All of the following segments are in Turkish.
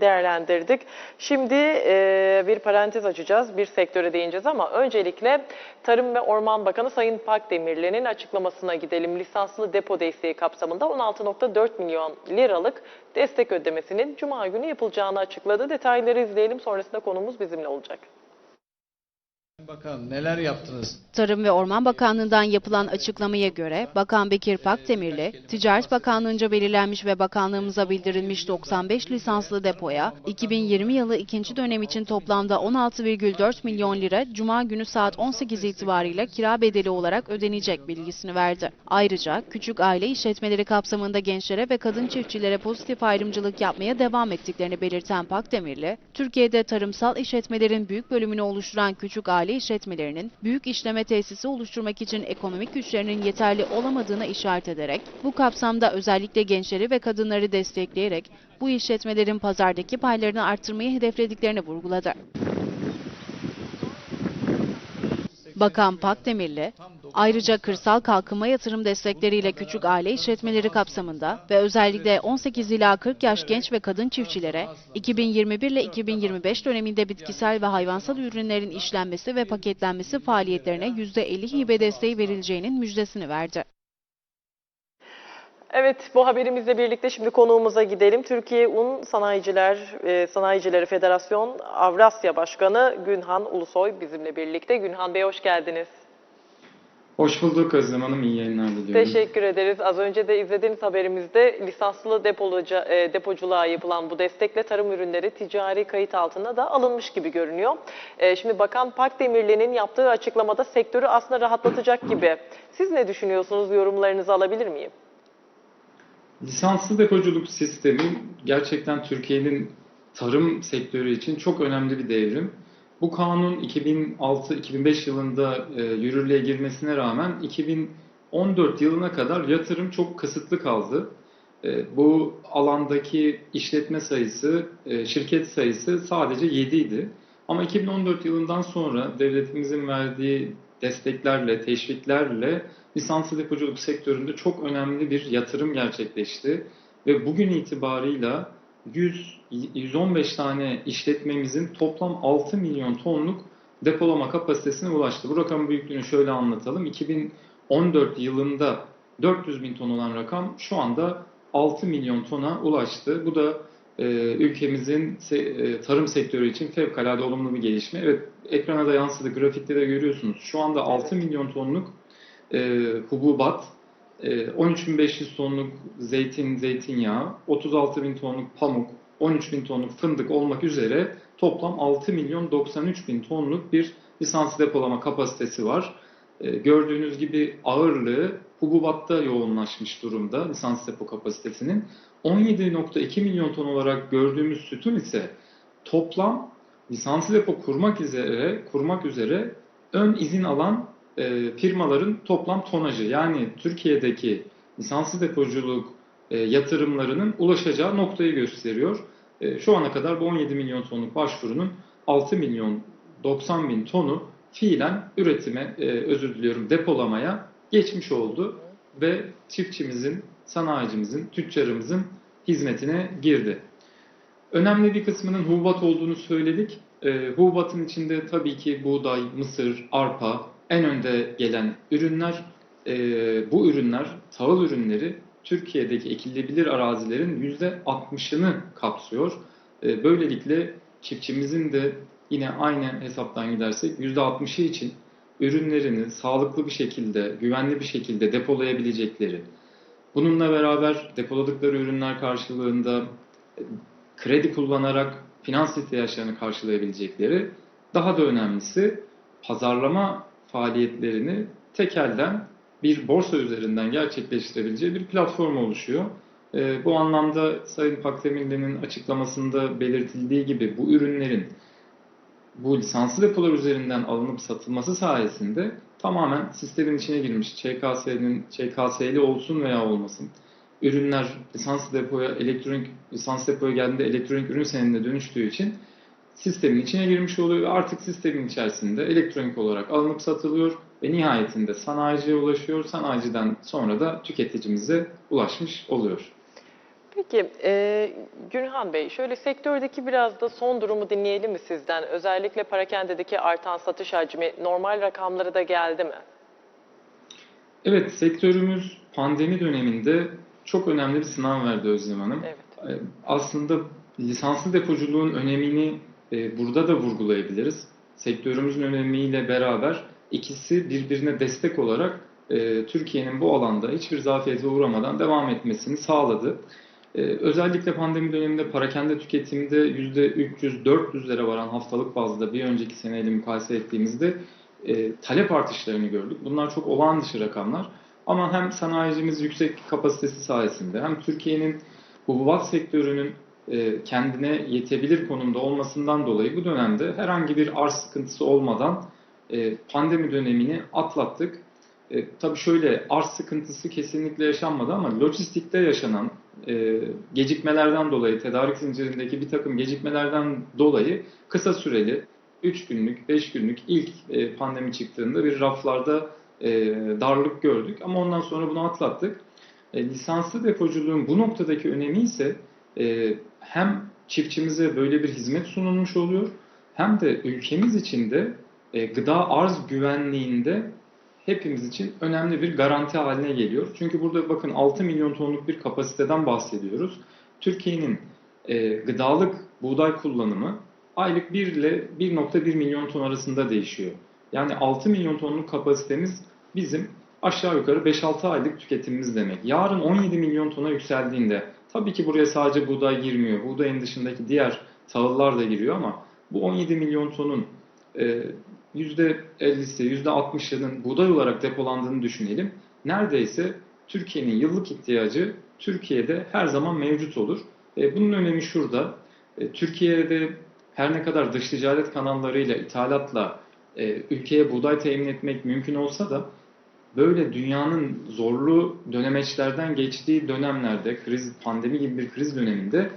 değerlendirdik. Şimdi e, bir parantez açacağız, bir sektöre değineceğiz ama öncelikle Tarım ve Orman Bakanı Sayın Pakdemirli'nin açıklamasına gidelim. Lisanslı depo desteği kapsamında 16.4 milyon liralık destek ödemesinin Cuma günü yapılacağını açıkladı. Detayları izleyelim, sonrasında konumuz bizimle olacak. Bakan neler yaptınız? Tarım ve Orman Bakanlığı'ndan yapılan açıklamaya göre Bakan Bekir Pakdemirli, Ticaret Bakanlığı'nca belirlenmiş ve bakanlığımıza bildirilmiş 95 lisanslı depoya 2020 yılı ikinci dönem için toplamda 16,4 milyon lira Cuma günü saat 18 itibariyle kira bedeli olarak ödenecek bilgisini verdi. Ayrıca küçük aile işletmeleri kapsamında gençlere ve kadın çiftçilere pozitif ayrımcılık yapmaya devam ettiklerini belirten Pakdemirli, Türkiye'de tarımsal işletmelerin büyük bölümünü oluşturan küçük aile işletmelerinin büyük işleme tesisi oluşturmak için ekonomik güçlerinin yeterli olamadığına işaret ederek, bu kapsamda özellikle gençleri ve kadınları destekleyerek bu işletmelerin pazardaki paylarını arttırmayı hedeflediklerini vurguladı. Bakan Pakdemirli, ayrıca kırsal kalkınma yatırım destekleriyle küçük aile işletmeleri kapsamında ve özellikle 18 ila 40 yaş genç ve kadın çiftçilere 2021 ile 2025 döneminde bitkisel ve hayvansal ürünlerin işlenmesi ve paketlenmesi faaliyetlerine %50 hibe desteği verileceğinin müjdesini verdi. Evet, bu haberimizle birlikte şimdi konuğumuza gidelim. Türkiye Un Sanayiciler e, Sanayicileri Federasyon Avrasya Başkanı Günhan Ulusoy bizimle birlikte. Günhan Bey hoş geldiniz. Hoş bulduk Özlem Hanım. İyi yayınlar diliyorum. Teşekkür ederiz. Az önce de izlediğiniz haberimizde lisanslı depoluca, e, depoculuğa yapılan bu destekle tarım ürünleri ticari kayıt altına da alınmış gibi görünüyor. E, şimdi Bakan Pakdemirli'nin yaptığı açıklamada sektörü aslında rahatlatacak gibi. Siz ne düşünüyorsunuz? Yorumlarınızı alabilir miyim? Lisanslı depoculuk sistemi gerçekten Türkiye'nin tarım sektörü için çok önemli bir devrim. Bu kanun 2006-2005 yılında e, yürürlüğe girmesine rağmen 2014 yılına kadar yatırım çok kısıtlı kaldı. E, bu alandaki işletme sayısı, e, şirket sayısı sadece 7 idi. Ama 2014 yılından sonra devletimizin verdiği desteklerle, teşviklerle lisanslı depoculuk sektöründe çok önemli bir yatırım gerçekleşti. Ve bugün itibarıyla 100, 115 tane işletmemizin toplam 6 milyon tonluk depolama kapasitesine ulaştı. Bu rakamın büyüklüğünü şöyle anlatalım. 2014 yılında 400 bin ton olan rakam şu anda 6 milyon tona ulaştı. Bu da e, ülkemizin se, e, tarım sektörü için fevkalade olumlu bir gelişme. Evet ekrana da yansıdı, grafikte de görüyorsunuz. Şu anda 6 milyon tonluk e, hububat, 13.500 tonluk zeytin, zeytinyağı, 36.000 tonluk pamuk, 13.000 tonluk fındık olmak üzere toplam 6 milyon 93 bin tonluk bir lisans depolama kapasitesi var. E, gördüğünüz gibi ağırlığı hububatta yoğunlaşmış durumda lisans depo kapasitesinin. 17.2 milyon ton olarak gördüğümüz sütun ise toplam lisanslı depo kurmak üzere kurmak üzere ön izin alan e, firmaların toplam tonajı yani Türkiye'deki lisanslı depoculuk e, yatırımlarının ulaşacağı noktayı gösteriyor. E, şu ana kadar bu 17 milyon tonluk başvurunun 6 milyon 90 bin tonu fiilen üretime, e, özür diliyorum depolamaya geçmiş oldu ve çiftçimizin, sanayicimizin, tüccarımızın hizmetine girdi. Önemli bir kısmının hububat olduğunu söyledik. E, hububatın içinde tabii ki buğday, mısır, arpa en önde gelen ürünler. E, bu ürünler, tahıl ürünleri Türkiye'deki ekilebilir arazilerin %60'ını kapsıyor. E, böylelikle çiftçimizin de yine aynı hesaptan gidersek %60'ı için ürünlerini sağlıklı bir şekilde, güvenli bir şekilde depolayabilecekleri, bununla beraber depoladıkları ürünler karşılığında e, kredi kullanarak finans ihtiyaçlarını karşılayabilecekleri, daha da önemlisi pazarlama faaliyetlerini tek elden bir borsa üzerinden gerçekleştirebileceği bir platform oluşuyor. E, bu anlamda Sayın Pakdemirli'nin açıklamasında belirtildiği gibi bu ürünlerin bu lisanslı depolar üzerinden alınıp satılması sayesinde tamamen sistemin içine girmiş. ÇKS'nin ÇKS'li olsun veya olmasın. Ürünler lisanslı depoya, elektronik lisans depoya geldiğinde elektronik ürün senedine dönüştüğü için sistemin içine girmiş oluyor ve artık sistemin içerisinde elektronik olarak alınıp satılıyor ve nihayetinde sanayiciye ulaşıyor. Sanayiciden sonra da tüketicimize ulaşmış oluyor. Peki e, Günhan Bey şöyle sektördeki biraz da son durumu dinleyelim mi sizden? Özellikle parakendedeki artan satış hacmi normal rakamlara da geldi mi? Evet, sektörümüz pandemi döneminde çok önemli bir sınav verdi Özlem Hanım. Evet. E, Aslında lisanslı depoculuğun önemini e, burada da vurgulayabiliriz. Sektörümüzün önemiyle beraber ikisi birbirine destek olarak e, Türkiye'nin bu alanda hiçbir zafiyete uğramadan devam etmesini sağladı. E, Özellikle pandemi döneminde parakende tüketimde %300-400'lere varan haftalık bazda bir önceki seneyle mukayese ettiğimizde talep artışlarını gördük. Bunlar çok olağan dışı rakamlar. Ama hem sanayicimiz yüksek kapasitesi sayesinde hem Türkiye'nin hububat sektörünün kendine yetebilir konumda olmasından dolayı bu dönemde herhangi bir arz sıkıntısı olmadan e, pandemi dönemini atlattık. E, tabii şöyle arz sıkıntısı kesinlikle yaşanmadı ama lojistikte yaşanan e, gecikmelerden dolayı, tedarik zincirindeki bir takım gecikmelerden dolayı kısa süreli 3 günlük, 5 günlük ilk e, pandemi çıktığında bir raflarda e, darlık gördük ama ondan sonra bunu atlattık. E, lisanslı depoculuğun bu noktadaki önemi ise e, hem çiftçimize böyle bir hizmet sunulmuş oluyor hem de ülkemiz için de e, gıda arz güvenliğinde hepimiz için önemli bir garanti haline geliyor. Çünkü burada bakın 6 milyon tonluk bir kapasiteden bahsediyoruz. Türkiye'nin e, gıdalık buğday kullanımı aylık 1 ile 1.1 milyon ton arasında değişiyor. Yani 6 milyon tonluk kapasitemiz bizim aşağı yukarı 5-6 aylık tüketimimiz demek. Yarın 17 milyon tona yükseldiğinde tabii ki buraya sadece buğday girmiyor. Buğdayın dışındaki diğer tahıllar da giriyor ama bu 17 milyon tonun e, %50'si, %60'ının buğday olarak depolandığını düşünelim. Neredeyse Türkiye'nin yıllık ihtiyacı Türkiye'de her zaman mevcut olur. E, bunun önemi şurada. E, Türkiye'de her ne kadar dış ticaret kanallarıyla, ithalatla e, ülkeye buğday temin etmek mümkün olsa da böyle dünyanın zorlu dönemeçlerden geçtiği dönemlerde, kriz, pandemi gibi bir kriz döneminde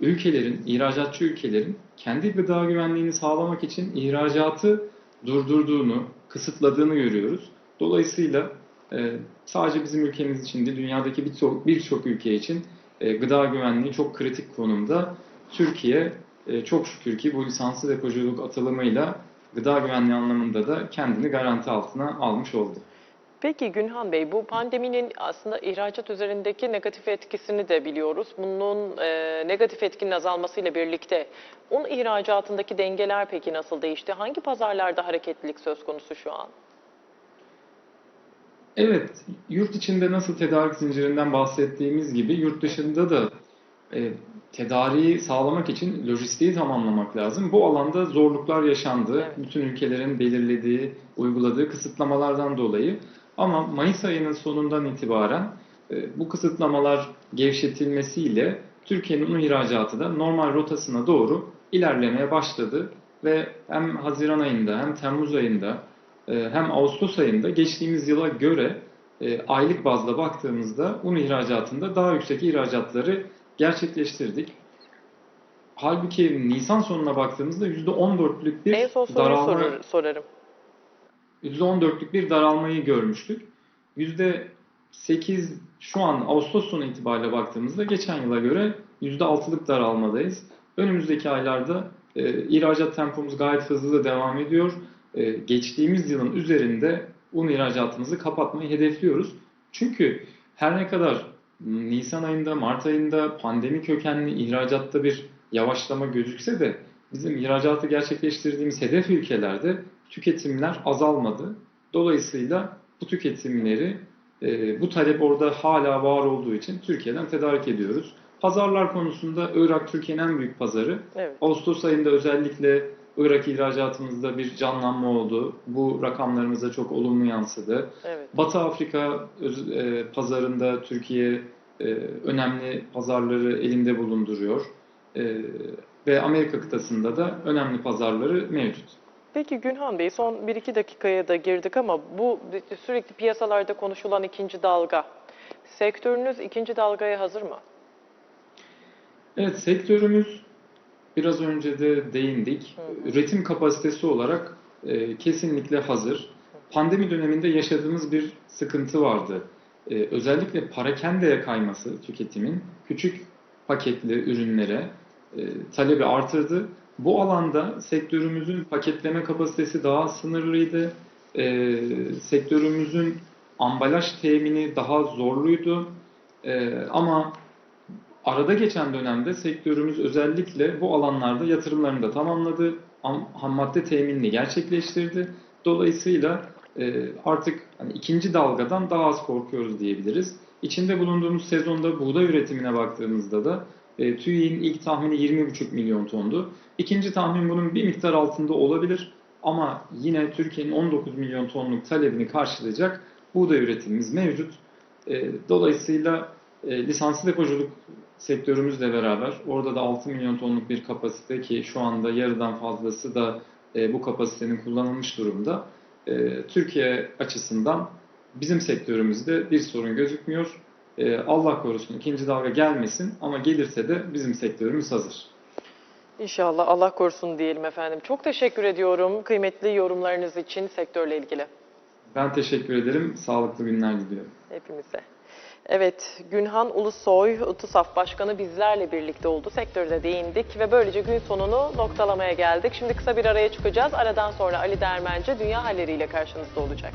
ülkelerin, ihracatçı ülkelerin kendi gıda güvenliğini sağlamak için ihracatı durdurduğunu, kısıtladığını görüyoruz. Dolayısıyla e, sadece bizim ülkemiz için değil, dünyadaki birçok birçok ülke için e, gıda güvenliği çok kritik konumda. Türkiye e, çok şükür ki bu lisanslı depoculuk atılımıyla gıda güvenliği anlamında da kendini garanti altına almış oldu. Peki Günhan Bey, bu pandeminin aslında ihracat üzerindeki negatif etkisini de biliyoruz. Bunun e, negatif etkinin azalmasıyla birlikte un ihracatındaki dengeler peki nasıl değişti? Hangi pazarlarda hareketlilik söz konusu şu an? Evet, yurt içinde nasıl tedarik zincirinden bahsettiğimiz gibi yurt dışında da e, tedariği sağlamak için lojistiği tamamlamak lazım. Bu alanda zorluklar yaşandı. Evet. Bütün ülkelerin belirlediği, uyguladığı kısıtlamalardan dolayı. Ama Mayıs ayının sonundan itibaren e, bu kısıtlamalar gevşetilmesiyle Türkiye'nin un ihracatı da normal rotasına doğru ilerlemeye başladı ve hem Haziran ayında hem Temmuz ayında e, hem Ağustos ayında geçtiğimiz yıla göre e, aylık bazda baktığımızda un ihracatında daha yüksek ihracatları gerçekleştirdik. Halbuki Nisan sonuna baktığımızda %14'lük bir en son soruyu daralma sorarım. %14'lük bir daralmayı görmüştük. %8 şu an Ağustos sonu itibariyle baktığımızda geçen yıla göre %6'lık daralmadayız. Önümüzdeki aylarda e, ihracat tempomuz gayet hızlı devam ediyor. E, geçtiğimiz yılın üzerinde un ihracatımızı kapatmayı hedefliyoruz. Çünkü her ne kadar Nisan ayında, Mart ayında pandemi kökenli ihracatta bir yavaşlama gözükse de bizim ihracatı gerçekleştirdiğimiz hedef ülkelerde tüketimler azalmadı. Dolayısıyla bu tüketimleri, e, bu talep orada hala var olduğu için Türkiye'den tedarik ediyoruz. Pazarlar konusunda Irak Türkiye'nin en büyük pazarı. Evet. Ağustos ayında özellikle Irak ihracatımızda bir canlanma oldu. Bu rakamlarımıza çok olumlu yansıdı. Evet. Batı Afrika e, pazarında Türkiye e, önemli pazarları elinde bulunduruyor. E, ve Amerika kıtasında da önemli pazarları mevcut. Peki Günhan Bey son 1-2 dakikaya da girdik ama bu sürekli piyasalarda konuşulan ikinci dalga. Sektörünüz ikinci dalgaya hazır mı? Evet, sektörümüz biraz önce de değindik. Hı. Üretim kapasitesi olarak e, kesinlikle hazır. Pandemi döneminde yaşadığımız bir sıkıntı vardı. E, özellikle parakendeye kayması tüketimin küçük paketli ürünlere e, talebi artırdı. Bu alanda sektörümüzün paketleme kapasitesi daha sınırlıydı. E, sektörümüzün ambalaj temini daha zorluydu. E, ama arada geçen dönemde sektörümüz özellikle bu alanlarda yatırımlarını da tamamladı. Ham, madde teminini gerçekleştirdi. Dolayısıyla e, artık hani ikinci dalgadan daha az korkuyoruz diyebiliriz. İçinde bulunduğumuz sezonda buğday üretimine baktığımızda da e, TÜİ'nin ilk tahmini 20,5 milyon tondu. İkinci tahmin bunun bir miktar altında olabilir ama yine Türkiye'nin 19 milyon tonluk talebini karşılayacak buğday üretimimiz mevcut. E, dolayısıyla e, lisanslı depoculuk sektörümüzle beraber orada da 6 milyon tonluk bir kapasite ki şu anda yarıdan fazlası da e, bu kapasitenin kullanılmış durumda. E, Türkiye açısından bizim sektörümüzde bir sorun gözükmüyor. E, Allah korusun ikinci dalga gelmesin ama gelirse de bizim sektörümüz hazır. İnşallah Allah korusun diyelim efendim. Çok teşekkür ediyorum kıymetli yorumlarınız için sektörle ilgili. Ben teşekkür ederim. Sağlıklı günler diliyorum. Hepimize. Evet, Günhan Ulusoy, TUSAF Başkanı bizlerle birlikte oldu. Sektörde değindik ve böylece gün sonunu noktalamaya geldik. Şimdi kısa bir araya çıkacağız. Aradan sonra Ali Dermenci dünya halleriyle karşınızda olacak.